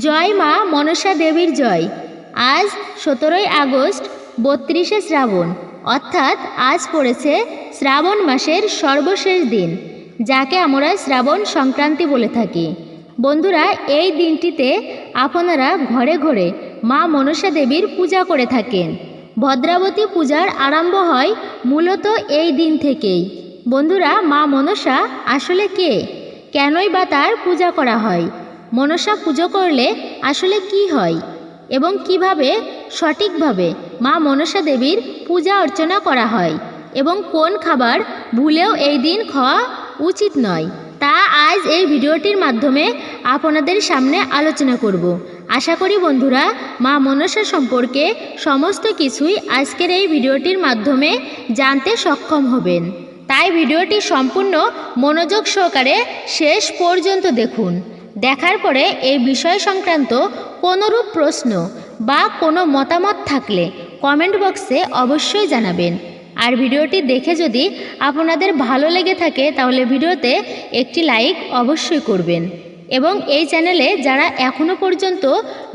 জয় মা মনসা দেবীর জয়। আজ সতেরোই আগস্ট, বত্রিশে শ্রাবণ। অর্থাৎ আজ পড়েছে শ্রাবণ মাসের সর্বশেষ দিন, যাকে আমরা শ্রাবণ সংক্রান্তি বলে থাকি। বন্ধুরা, এই দিনটিতে আপনারা ঘরে ঘরে মা মনসা দেবীর পূজা করে থাকেন। ভদ্রাবতী পূজার আরম্ভ হয় মূলত এই দিন থেকেই। বন্ধুরা, মা মনসা আসলে কে? কেনই বা তার পূজা করা হয়? মনসা পুজো করলে আসলে কি হয় এবং কীভাবে? সঠিকভাবে মা মনসা দেবীর পূজা অর্চনা করা হয় এবং কোন খাবার ভুলেও এই দিন খাওয়া উচিত নয় তা আজ এই ভিডিওটির মাধ্যমে আপনাদের সামনে আলোচনা করব। আশা করি বন্ধুরা, মা মনসা সম্পর্কে সমস্ত কিছুই আজকের এই ভিডিওটির মাধ্যমে জানতে সক্ষম হবেন। তাই ভিডিওটি সম্পূর্ণ মনোযোগ সহকারে শেষ পর্যন্ত দেখুন। দেখার পরে এই বিষয় সংক্রান্ত কোনোরূপ প্রশ্ন বা কোনো মতামত থাকলে কমেন্ট বক্সে অবশ্যই জানাবেন। আর ভিডিওটি দেখে যদি আপনাদের ভালো লেগে থাকে, তাহলে ভিডিওতে একটি লাইক অবশ্যই করবেন। এবং এই চ্যানেলে যারা এখনও পর্যন্ত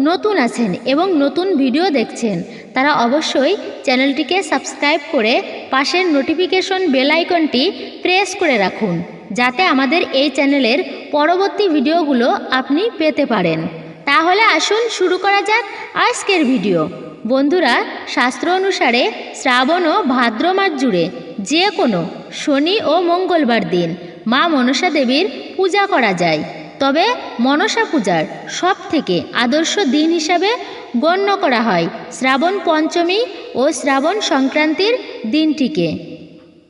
নতুন আছেন এবং নতুন ভিডিও দেখছেন, তারা অবশ্যই চ্যানেলটিকে সাবস্ক্রাইব করে পাশের নোটিফিকেশন বেল আইকনটি প্রেস করে রাখুন। যাতে আমাদের এই চ্যানেলের পরবর্তী ভিডিওগুলো আপনি পেতে পারেন। তাহলে আসুন শুরু করা যাক আজকের ভিডিও। বন্ধুরা, শাস্ত্র অনুসারে শ্রাবণ ও ভাদ্র মাস জুড়ে যে কোনো শনি ও মঙ্গলবার দিন মা মনসা দেবীর পূজা করা যায়। তবে মনসা পূজার সব থেকে আদর্শ দিন হিসাবে গণ্য করা হয় শ্রাবণ পঞ্চমী ও শ্রাবণ সংক্রান্তির দিনটিকে।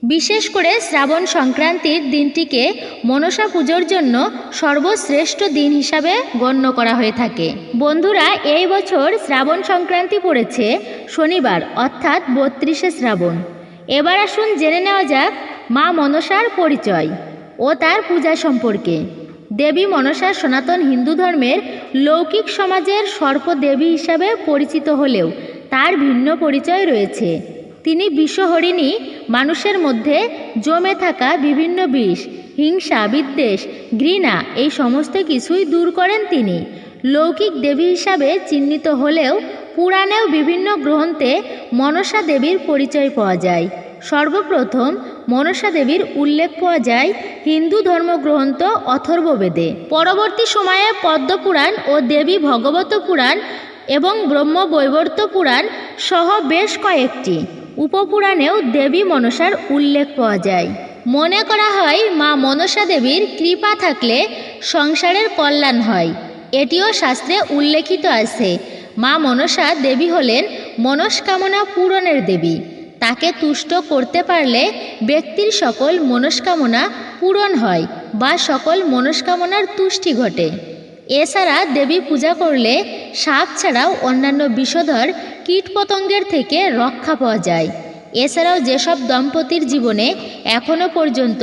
বিশেষ করে শ্রাবণ সংক্রান্তির দিনটিকে মনসা পুজোর জন্য সর্বশ্রেষ্ঠ দিন হিসাবে গণ্য করা হয়ে থাকে। বন্ধুরা, এই বছর শ্রাবণ সংক্রান্তি পড়েছে শনিবার, অর্থাৎ বত্রিশে শ্রাবণ। এবার আসুন জেনে নেওয়া যাক মা মনসার পরিচয় ও তার পূজা সম্পর্কে। দেবী মনসা সনাতন হিন্দু ধর্মের লৌকিক সমাজের সর্পদেবী হিসাবে পরিচিত হলেও তার ভিন্ন পরিচয় রয়েছে। তিনি বিশ্বহরিণী, মানুষের মধ্যে জমে থাকা বিভিন্ন বিষ, হিংসা, বিদ্বেষ, ঘৃণা, এই সমস্ত কিছুই দূর করেন তিনি। লৌকিক দেবী হিসাবে চিহ্নিত হলেও পুরাণেও বিভিন্ন গ্রন্থে মনসা দেবীর পরিচয় পাওয়া যায়। সর্বপ্রথম মনসা দেবীর উল্লেখ পাওয়া যায় হিন্দু ধর্মগ্রন্থ অথর্ববেদে। পরবর্তী সময়ে পদ্মপুরাণ ও দেবী ভগবত পুরাণ এবং ব্রহ্মবৈবর্ত পুরাণ সহ বেশ কয়েকটি। উপপুরাণেও দেবী মনসার উল্লেখ পাওয়া যায়। মনে করা হয়, মা মনসা দেবীর কৃপা থাকলে সংসারের কল্যাণ হয়। এটিও শাস্ত্রে উল্লেখিত আছে। মা মনসা দেবী হলেন মনস্কামনা পূরণের দেবী। তাকে তুষ্ট করতে পারলে ব্যক্তির সকল মনস্কামনা পূরণ হয় বা সকল মনস্কামনার তুষ্টি ঘটে। এছাড়া দেবী পূজা করলে সাপ ছাড়াও অন্যান্য বিষধর কীটপতঙ্গের থেকে রক্ষা পাওয়া যায়। এছাড়াও যেসব দম্পতির জীবনে এখনও পর্যন্ত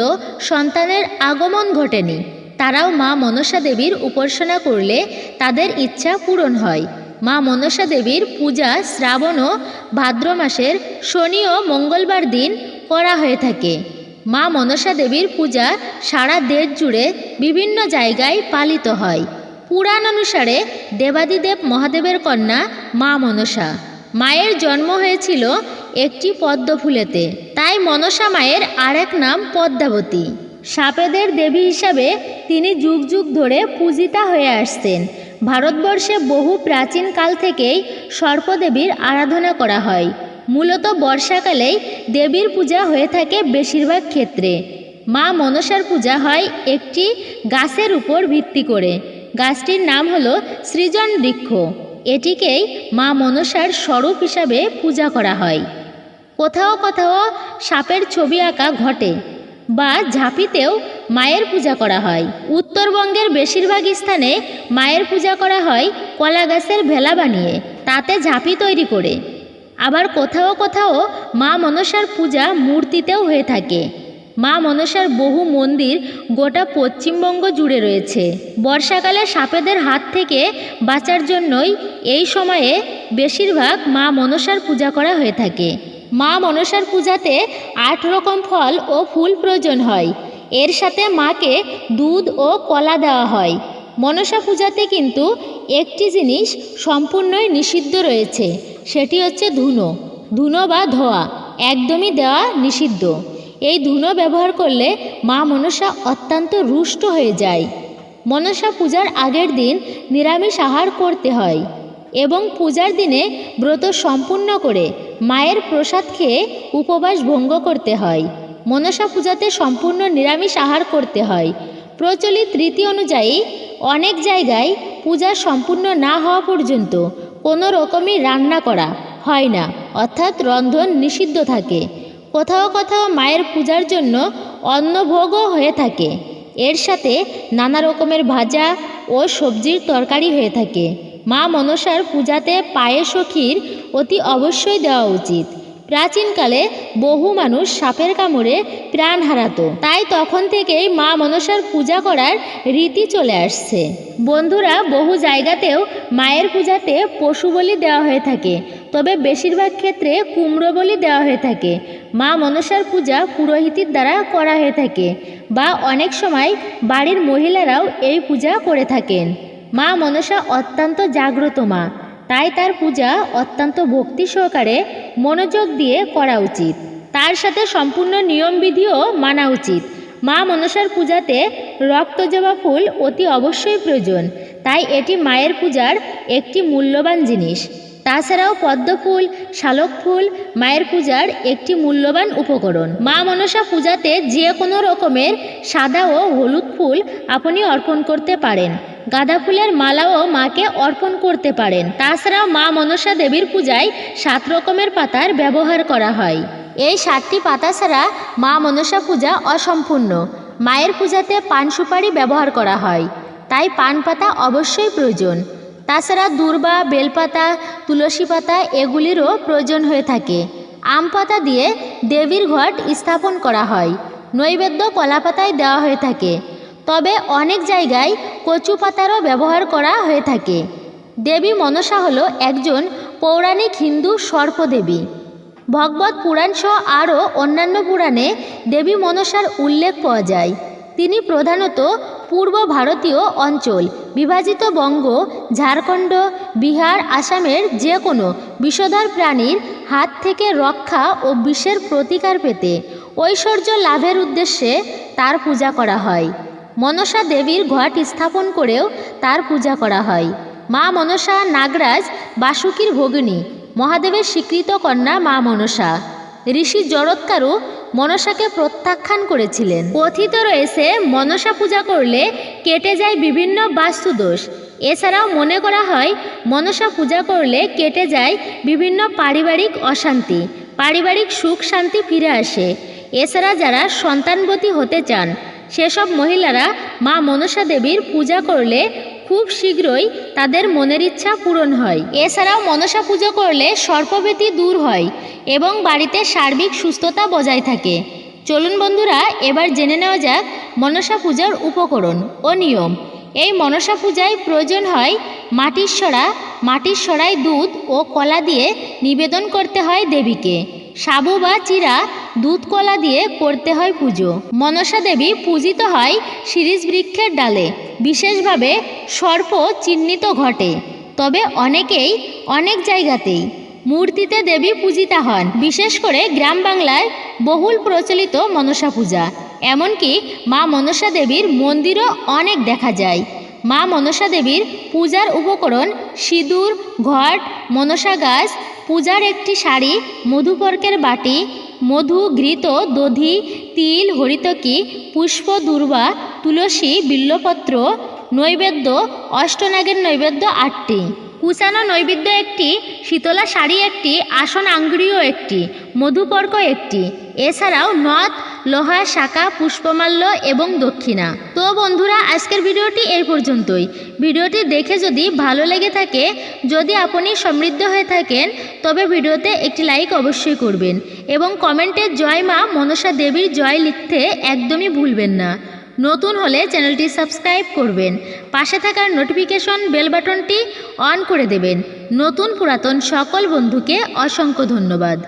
সন্তানের আগমন ঘটেনি, তারাও মা মনসা দেবীর উপাসনা করলে তাদের ইচ্ছা পূরণ হয়। মা মনসা দেবীর পূজা শ্রাবণ ও ভাদ্র মাসের শনি ও মঙ্গলবার দিন করা হয়ে থাকে। মা মনসা দেবীর পূজা সারা দেশ জুড়ে বিভিন্ন জায়গায় পালিত হয়। পুরাণ অনুসারে দেবাদিদেব মহাদেবের কন্যা মা মনসা। মায়ের জন্ম হয়েছিল একটি পদ্ম ফুলেতে তাই মনসা মায়ের আরেক নাম পদ্মাবতী। সাপেদের দেবী হিসাবে তিনি যুগ যুগ ধরে পূজিতা হয়ে আসছেন। ভারতবর্ষে বহু প্রাচীন কাল থেকেই সর্পদেবীর আরাধনা করা হয়। মূলত বর্ষাকালেই দেবীর পূজা হয়ে থাকে বেশিরভাগ ক্ষেত্রে। মা মনসার পূজা হয় একটি গাছের উপর ভিত্তি করে। গাছটির নাম হলো সৃজন বৃক্ষ এটিকেই মা মনসার স্বরূপ হিসাবে পূজা করা হয়। কোথাও কোথাও সাপের ছবি আঁকা ঘটে বা ঝাঁপিতেও মায়ের পূজা করা হয়। উত্তরবঙ্গের বেশিরভাগ স্থানে মায়ের পূজা করা হয় কলা গাছের ভেলা বানিয়ে, তাতে ঝাঁপি তৈরি করে। আবার কোথাও কোথাও মা মনসার পূজা মূর্তিতেও হয়ে থাকে। মা মনসার বহু মন্দির গোটা পশ্চিমবঙ্গ জুড়ে রয়েছে। বর্ষাকালে সাপেদের হাত থেকে বাঁচার জন্যই এই সময়ে বেশিরভাগ মা মনসার পূজা করা হয়ে থাকে। মা মনসার পূজাতে আট রকম ফল ও ফুল প্রয়োজন হয়। এর সাথে মাকে দুধ ও কলা দেওয়া হয়। মনসা পূজাতে কিন্তু একটি জিনিস সম্পূর্ণই নিষিদ্ধ রয়েছে, সেটি হচ্ছে ধুনো। ধুনো বা ধোয়া, একদমই দেওয়া নিষিদ্ধ। এই ধুনো ব্যবহার করলে মা মনসা অত্যন্ত রুষ্ট হয়ে যায়। মনসা পূজার আগের দিন নিরামিষ আহার করতে হয় এবং পূজার দিনে ব্রত সম্পূর্ণ করে মায়ের প্রসাদ খেয়ে উপবাস ভঙ্গ করতে হয়। মনসা পূজাতে সম্পূর্ণ নিরামিষ আহার করতে হয়। প্রচলিত রীতি অনুযায়ী অনেক জায়গায় পূজা সম্পূর্ণ না হওয়া পর্যন্ত কোনো রকমই রান্না করা হয় না, অর্থাৎ রন্ধন নিষিদ্ধ থাকে। কোথাও কোথাও মায়ের পূজার জন্য অন্নভোগও হয়ে থাকে। এর সাথে নানা রকমের ভাজা ও সবজির তরকারি হয়ে থাকে। মা মনসার পূজাতে পায়েস ও ক্ষীর অতি অবশ্যই দেওয়া উচিত। প্রাচীনকালে বহু মানুষ সাপের কামড়ে প্রাণ হারাতো। তাই তখন থেকেই মা মনসার পূজা করার রীতি চলে আসছে। বন্ধুরা, বহু জায়গাতেও মায়ের পূজাতে পশু বলি দেওয়া হয়ে থাকে। তবে বেশিরভাগ ক্ষেত্রে কুমড়ো বলি দেওয়া হয়ে থাকে। মা মনসার পূজা পুরোহিতের দ্বারা করা হয়ে থাকে বা অনেক সময় বাড়ির মহিলারাও এই পূজা করে থাকেন। মা মনসা অত্যন্ত জাগ্রত মা, তাই তার পূজা অত্যন্ত ভক্তি সহকারে মনোযোগ দিয়ে করা উচিত। তার সাথে সম্পূর্ণ নিয়মবিধিও মানা উচিত। মা মনসার পূজাতে রক্তজবা ফুল অতি অবশ্যই প্রয়োজন, তাই এটি মায়ের পূজার একটি মূল্যবান জিনিস। তাছাড়াও পদ্ম ফুল শালক ফুল মায়ের পূজার একটি মূল্যবান উপকরণ। মা মনসা পূজাতে যে কোনো রকমের সাদা ও হলুদ ফুল আপনি অর্পণ করতে পারেন। গাঁদা ফুলের মালাও মাকে অর্পণ করতে পারেন। তাছাড়াও মা মনসা দেবীর পূজায় সাত রকমের পাতার ব্যবহার করা হয়। এই সাতটি পাতা ছাড়া মা মনসা পূজা অসম্পূর্ণ। মায়ের পূজাতে পান সুপারি ব্যবহার করা হয়। তাই পান পাতা অবশ্যই প্রয়োজন। তাছাড়া দূর্বা, বেলপাতা, তুলসী পাতা এগুলিরও প্রয়োজন হয়ে থাকে। আম পাতা দিয়ে দেবীর ঘট স্থাপন করা হয়। নৈবেদ্য কলা পাতায় দেওয়া হয়ে থাকে। তবে অনেক জায়গায় কচু পাতারও ব্যবহার করা হয়ে থাকে। দেবী মনসা হল একজন পৌরাণিক হিন্দু সর্পদেবী। ভগবত পুরাণ সহ আরও অন্যান্য পুরাণে দেবী মনসার উল্লেখ পাওয়া যায়। তিনি প্রধানত পূর্ব ভারতীয় অঞ্চল, বিভাজিত বঙ্গ, ঝাড়খণ্ড, বিহার, আসামের যে কোনো বিষধর প্রাণীর হাত থেকে রক্ষা ও বিষের প্রতিকার পেতে ঐশ্বর্য লাভের উদ্দেশ্যে তার পূজা করা হয়। মনসা দেবীর ঘট স্থাপন করেও তার পূজা করা হয়। মা মনসা নাগরাজ বাসুকীর ভগিনী, মহাদেবের স্বীকৃত কন্যা মা মনসা। ঋষি জরৎকারও মনসাকে প্রত্যাখ্যান করেছিলেন। কথিত রয়েছে মনসা পূজা করলে কেটে যায় বিভিন্ন বাস্তুদোষ। এছাড়াও মনে করা হয়, মনসা পূজা করলে কেটে যায় বিভিন্ন পারিবারিক অশান্তি, পারিবারিক সুখ শান্তি ফিরে আসে। এছাড়া যারা সন্তানবতী হতে চান, সেসব মহিলারা মা মনসা দেবীর পূজা করলে খুব শীঘ্রই তাদের মনের ইচ্ছা পূরণ হয়। এছাড়াও মনসা পুজো করলে সর্পভীতি দূর হয় এবং বাড়িতে সার্বিক সুস্থতা বজায় থাকে। চলুন বন্ধুরা, এবার জেনে নেওয়া যাক মনসা পূজার উপকরণ ও নিয়ম। এই মনসা পূজায় প্রয়োজন হয় মাটির সরা মাটির সরায় দুধ ও কলা দিয়ে নিবেদন করতে হয় দেবীকে। সাবু বা চিরা দুধ কলা দিয়ে করতে হয় পুজো। মনসা দেবী পূজিত হয় শিরিষ বৃক্ষের ডালে। বিশেষভাবে সর্প চিহ্নিত ঘটে, তবে অনেকেই অনেক জায়গাতেই মূর্তিতে দেবী পূজিতা হন। বিশেষ করে গ্রাম বাংলায় বহুল প্রচলিত মনসা পূজা, এমনকি মা মনসা দেবীর মন্দিরও অনেক দেখা যায়। মা মনসা দেবীর পূজার উপকরণ সিঁদুর, ঘট, মনসা গাছ পূজার একটি শাড়ি মধুকর্কের বাটি, মধু, ঘৃত, দধি, তিল, হরিতকি, পুষ্প, দুর্বা, তুলসী, বিল্লপত্র, নৈবেদ্য, অষ্টনাগের নৈবেদ্য আটটি। কুচানো নৈবেদ্য একটি, শীতলা শাড়ি একটি, আসন আঙ্গুরীয় একটি, মধুপর্ক একটি। এছাড়াও নথ লোহা, শাখা, পুষ্পমাল্য এবং দক্ষিণা। তো বন্ধুরা, আজকের ভিডিওটি এই পর্যন্তই। ভিডিওটি দেখে যদি ভালো লেগে থাকে, যদি আপনি সমৃদ্ধ হয়ে থাকেন, তবে ভিডিওতে একটি লাইক অবশ্যই করবেন এবং কমেন্টে জয় মা মনসা দেবীর জয় লিখতে একদমই ভুলবেন না। নতুন হলে চ্যানেলটি সাবস্ক্রাইব করবেন, পাশে থাকার নোটিফিকেশন বেল বাটনটি অন করে দেবেন। নতুন পুরাতন সকল বন্ধুকে অসংখ্য ধন্যবাদ।